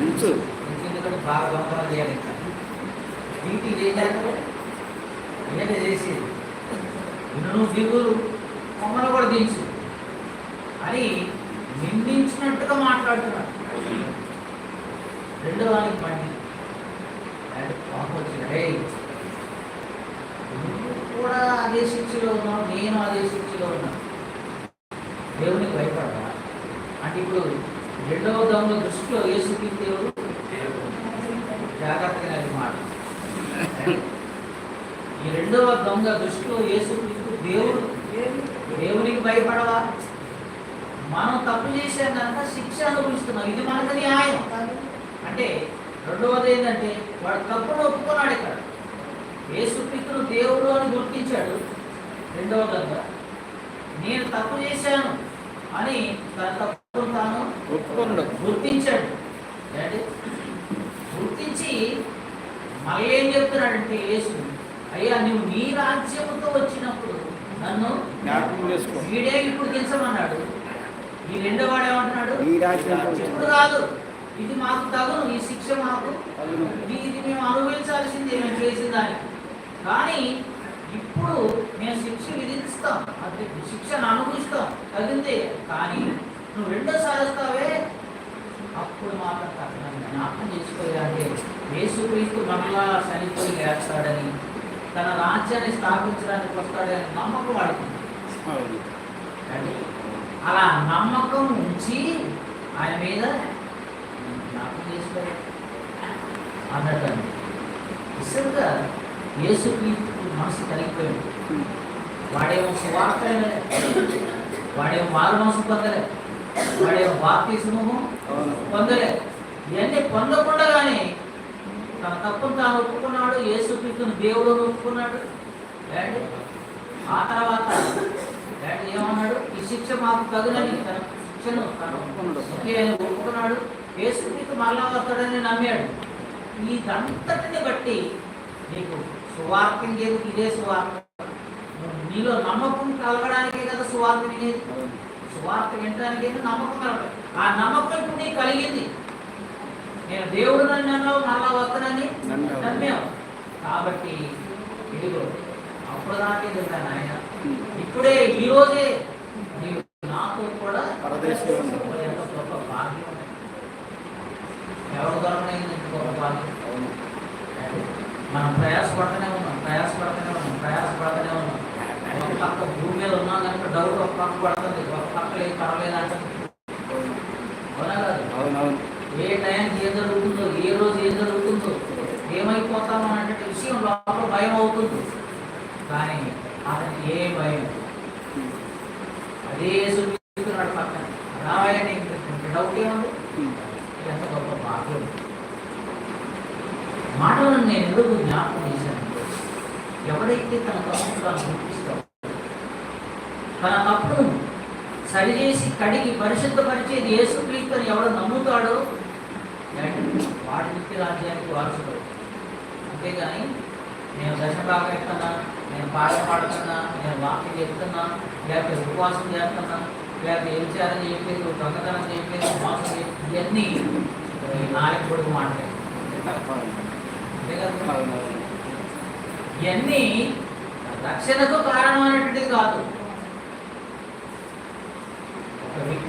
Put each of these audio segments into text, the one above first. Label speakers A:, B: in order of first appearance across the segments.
A: ఉంచు.
B: ఎందుకంటే బాగా దొంగతనం చేయాలి ఇంకా. ఇంటికి చేయాలి చేసేది. నిన్ను నువ్వు దిగులు కొమ్మలు కూడా దించు. అని నిందించినట్టుగా మాట్లాడుతున్నాడు. రెండో వానికి పండి పాపం వచ్చింది. నువ్వు కూడా అదే శిక్షలో ఉన్నావు నేను అదే శిక్షలో ఉన్నాను. దేవునికి భయపడదా అంటే ఇప్పుడు రెండవ దొంగ దృష్టిలో యేసుకి దేవుడు జాగ్రత్తగా అది మాట. ఈ రెండవ దొంగ దృష్టిలో యేసుక్రీస్తు దేవుడు. దేవునికి భయపడవా? మనం తప్పు చేసాం కనుక శిక్ష అనుభవిస్తున్నాం. ఇది మనకు న్యాయం. అంటే రెండవది ఏంటంటే వాడు తప్పును ఒప్పుకున్నాడు ఇక్కడ. యేసుక్రీస్తును దేవుడు అని గుర్తించాడు రెండవ దొంగ. నేను తప్పు చేశాను అని తన
A: తప్పు
B: గుర్తించాడు? గుర్తించి మళ్ళీ ఏం చెప్తున్నాడంటే యేసు అయ్యా నువ్వు నీ రాజ్యముతో వచ్చినప్పుడు నన్ను వీడే ఇప్పుడు దించమన్నాడు ఈ రెండో వాడు ఏమంటున్నాడు? ఇప్పుడు కాదు ఇది మాకు తగును ఈ శిక్ష మాకు ఇది మేము అనుభవించాల్సిందే మేము చేసిన దానికి. కానీ ఇప్పుడు మేము శిక్ష విధిస్తాం. అది శిక్షను అనుభవిస్తాం. తగిందే కానీ నువ్వు రెండోసారి వస్తావే? అప్పుడు మాత్రం తప్పని జ్ఞాపకం చేసుకోవాలంటే యేసుక్రీస్తు మరలా చనిపోయి లేస్తాడని తన రాజ్యాన్ని స్థాపించడానికి వస్తాడని నమ్మకం వాడుతుంది అలా నమ్మకం ఉంచి ఆయన మీద జ్ఞాపకం చేసుకోవాలి. అన్నట్టు నిజంగా యేసుక్రీస్తు మనసు కలిగిపోయాడు వాడేమో సువార్త వాడేమో మారు మనసు పొందలే వాడేమో బాప్తిస్మము?
A: అవును.
B: పొందలే. ఇవన్నీ పొందకుండగానే తన తప్పును తాను ఒప్పుకున్నాడు యేసుక్రీస్తుని దేవుడు ఒప్పుకున్నాడు. ఆ తర్వాత ఏమన్నాడు? ఈ శిక్ష మాకు తగునని తన శిక్షను తను ఒప్పుకున్నాడు. యేసుక్రీస్తు మరలా వస్తాడని నమ్మాడు. ఇదంతటిని బట్టి నీకు సువార్త ఇంకేది ఇదే సువార్త. నీలో నమ్మకం కలగడానికే కదా సువార్త వినేది. సువార్త వినడానికి నమ్మకం కలగాలి ఆ నమ్మకం ఇప్పుడు నీకు కలిగింది. నేను దేవుడు నన్ను అన్నావు మళ్ళా వస్తానని
A: నమ్మావు.
B: కాబట్టి ఇదిగో అప్పుడు దాకే తింటాను ఆయన. ఇప్పుడే ఈ రోజే నీవు నాతో కూడా గొప్ప భాగ్యం. ఎవరు ఇంత గొప్ప భాగ్యం. మనం ప్రయాసపడుతూనే ఉన్నాం ప్రయాసపడుతూనే ఉన్నాం ప్రయాసపడుతూనే ఉన్నాం. ఒక పక్క భూమి మీద ఉన్నాం కనుక డౌట్ ఒక పక్క పడుతుంది. ఒక పక్క లేదు పర్వాలేదు అంటుంది
A: అవును.
B: అవునా కాదు?
A: అవునవును.
B: ఏ టైంకి ఏం జరుగుతుందో ఏ రోజు ఏం జరుగుతుందో ఏమైపోతామో అనే విషయం లోపల భయం అవుతుంది. కానీ అతనికి ఏ భయం? అదే చూపిస్తున్నాడు పక్కన. రావాలని డౌట్ ఏముంది. ఎంత గొప్ప భాగ్యం మాటలను నేను ఎందుకు జ్ఞాపకం చేశాను ఎవరైతే తన తప్పును తాను మన అప్పుడు సరిచేసి కడిగి పరిశుద్ధపరిచేది యేసుక్రీస్తు అని ఎవడు నమ్ముతాడో వాటి నిత్య రాజ్యానికి వారసుడు. అంతేగాని నేను దశభాగం ఎత్తున్నా నేను పాట పాడుతున్నా నేను వాక్యం చెప్తున్నా లేకపోతే ఉపవాసం చేస్తున్నా లేకపోతే వ్యభిచారం చేయట్లేదు దొంగతనం చేయలేదు మోసం ఇవన్నీ నాలుగు పొడుగు మాట్లాడు ఇవన్నీ రక్షణకు కారణమైనటువంటిది కాదు.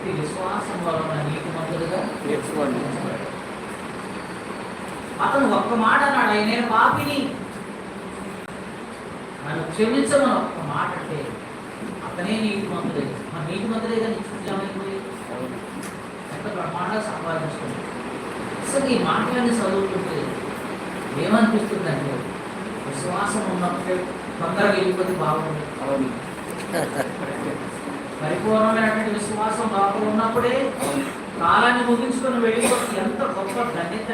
B: ఒక వ్యక్తి విశ్వాసం వలన నీతిమంతుడుగా
A: తీర్చుకోండి.
B: అతను ఒక్క మాట అన్నాడు "అయ్య, నేను పాపిని నన్ను క్షమించమని ఒక్క మాట అంటే అతనే నీతిమంతుడే మన నీతిమంతుడే కానీ నిత్యమైపోయి
A: అవును.
B: ఎంత బ్రహ్మాండంగా సంపాదించుకుంది అసలు ఈ మాటలన్నీ చదువుతుంటే ఏమనిపిస్తుందంటే విశ్వాసం ఉన్నప్పుడే తొందరగా వెళ్ళిపోతే బాగుంది
A: అవును.
B: పరిపూర్ణమైనటువంటి విశ్వాసం లోపల ఉన్నప్పుడే కాలాన్ని ముగించుకొని వెళ్ళిపోతే ఎంత గొప్ప ధన్యత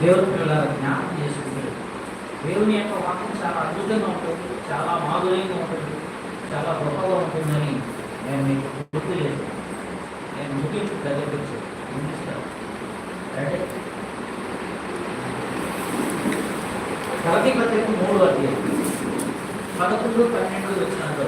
B: దేవుని పిల్లల జ్ఞానం చేసుకుంటే దేవుని యొక్క వాక్యం చాలా అద్భుతంగా ఉంటుంది చాలా మాధుర్యంగా ఉంటుంది చాలా గొప్పగా ఉంటుందని నేను మీకు గుర్తు లేదు నేను ముగింపు దగ్గరికి ముగిస్తాను. అంటే గలతీ పత్రిక మూడు అధ్యాయం. పదకొండు పన్నెండు వచ్చినాడు